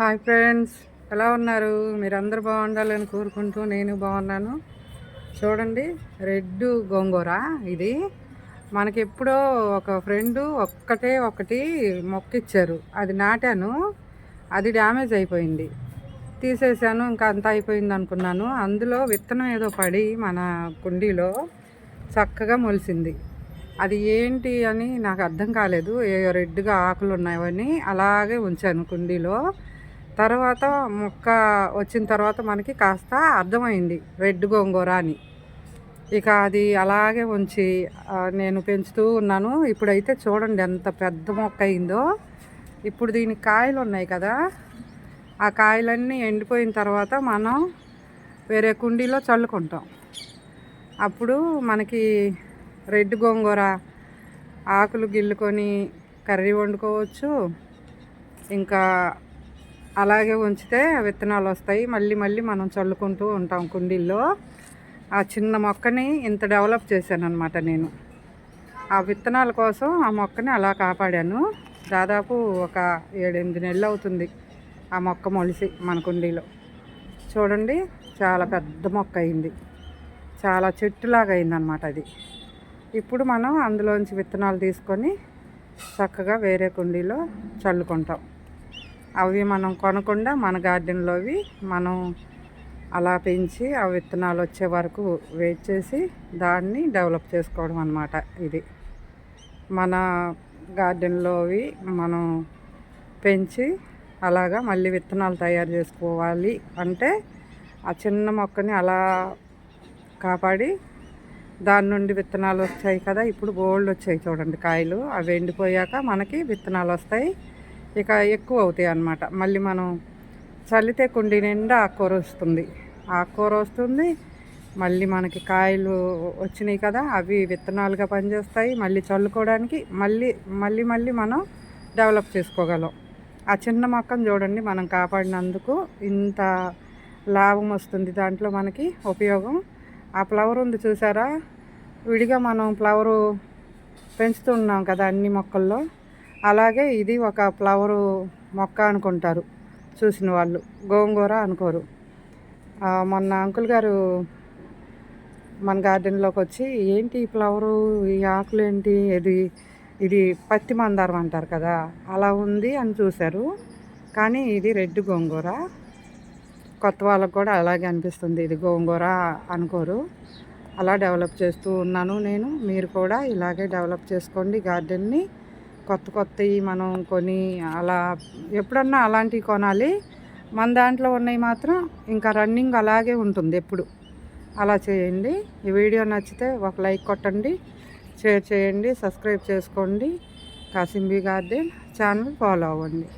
Hi friends ఎలా ఉన్నారు? మీరందరూ బాగుండాలని కోరుకుంటూ నేను బాగున్నాను. చూడండి రెడ్ గోంగూర ఇది. మనకి ఎప్పుడో ఒక ఫ్రెండ్ ఒక్కటే ఒకటి మొక్క ఇచ్చారు అది నాటాను అది డ్యామేజ్ అయిపోయింది. తీసేసాను ఇంకా అంతా అయిపోయింది అనుకున్నాను. అందులో విత్తనం ఏదో పడి మన కుండీలో చక్కగా మొలిసింది. అది ఏంటి అని నాకు అర్థం కాలేదు. ఏ రెడ్గా ఆకులు ఉన్నాయని అలాగే ఉంచాను కుండీలో. తర్వాత మొక్క వచ్చిన తర్వాత మనకి కాస్త అర్థమైంది. రెడ్ గోంగూర అని. ఇక అది అలాగే ఉంచి నేను పెంచుతూ ఉన్నాను. ఇప్పుడైతే చూడండి ఎంత పెద్ద మొక్క అయిందో. ఇప్పుడు దీనికి కాయలు ఉన్నాయి కదా. ఆ కాయలన్నీ ఎండిపోయిన తర్వాత మనం వేరే కుండీలో చల్లుకుంటాం. అప్పుడు మనకి రెడ్ గోంగూర ఆకులు గిల్లుకొని కర్రీ వండుకోవచ్చు. ఇంకా అలాగే ఉంచితే విత్తనాలు వస్తాయి. మళ్ళీ మళ్ళీ మనం చల్లుకుంటూ ఉంటాం కుండీల్లో. ఆ చిన్న మొక్కని ఇంత డెవలప్ చేశాను అనమాట నేను. ఆ విత్తనాల కోసం ఆ మొక్కని అలా కాపాడాను. దాదాపు ఒక ఏడెనిమిది నెలలు అవుతుంది ఆ మొక్క మొలిసి మన కుండీలో. చూడండి చాలా పెద్ద మొక్క అయింది. చాలా చెట్టులాగా అయిందనమాట అది. ఇప్పుడు మనం అందులోంచి విత్తనాలు తీసుకొని చక్కగా వేరే కుండీలో చల్లుకుంటాం. అవి మనం కొనకుండా మన గార్డెన్లోవి మనం అలా పెంచి ఆ విత్తనాలు వచ్చే వరకు వెయిట్ చేసి దాన్ని డెవలప్ చేసుకోవడం అన్నమాట ఇది. మన గార్డెన్లోవి మనం పెంచి అలాగా మళ్ళీ విత్తనాలు తయారు చేసుకోవాలి అంటే ఆ చిన్న మొక్కని అలా కాపాడి దాని నుండి విత్తనాలు వచ్చాయి కదా ఇప్పుడు గోల్డ్ వచ్చాయి చూడండి కాయలు. అవి ఎండిపోయాక మనకి విత్తనాలు వస్తాయి. ఇక ఎక్కువ అవుతాయి అన్నమాట. మళ్ళీ మనం చల్లితే కుండి నిండా ఆకుకూర వస్తుంది. ఆకుకూర వస్తుంది మళ్ళీ మనకి కాయలు వచ్చినాయి కదా అవి విత్తనాలుగా పనిచేస్తాయి. మళ్ళీ చల్లుకోవడానికి మళ్ళీ మళ్ళీ మళ్ళీ మనం డెవలప్ చేసుకోగలం. ఆ చిన్న మొక్కను చూడండి మనం కాపాడినందుకు ఇంత లాభం వస్తుంది. దాంట్లో మనకి ఉపయోగం. ఆ ఫ్లవర్ ఉంది చూసారా? విడిగా మనం ఫ్లవరు పెంచుతున్నాం కదా అన్ని మొక్కల్లో. అలాగే ఇది ఒక ఫ్లవరు మొక్క అనుకుంటారు. చూసిన వాళ్ళు. గోంగూర అనుకోరు. మొన్న అంకుల్ గారు మన గార్డెన్లోకి వచ్చి ఏంటి ఈ ఫ్లవరు? ఈ ఆకులు ఏంటి? ఇది ఇది పత్తి మందారం అంటారు కదా అలా ఉంది అని చూశారు. కానీ ఇది రెడ్ గోంగూర. కొత్త వాళ్ళకు కూడా అలాగే అనిపిస్తుంది. ఇది గోంగూర అనుకోరు. అలా డెవలప్ చేస్తూ ఉన్నాను నేను. మీరు కూడా ఇలాగే డెవలప్ చేసుకోండి గార్డెన్ని. కొత్త కొత్తవి మనం కొని అలా ఎప్పుడన్నా అలాంటివి కొనాలి. మన దాంట్లో ఉన్నవి మాత్రం ఇంకా రన్నింగ్ అలాగే ఉంటుంది ఎప్పుడు. అలా చేయండి. ఈ వీడియో నచ్చితే ఒక లైక్ కొట్టండి. షేర్ చేయండి. సబ్స్క్రైబ్ చేసుకోండి. కాసింబీ గార్డెన్ ఛానల్ ఫాలో అవ్వండి.